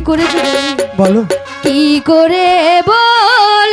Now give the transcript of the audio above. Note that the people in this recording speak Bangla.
করেছ? বলো। কি করে বল?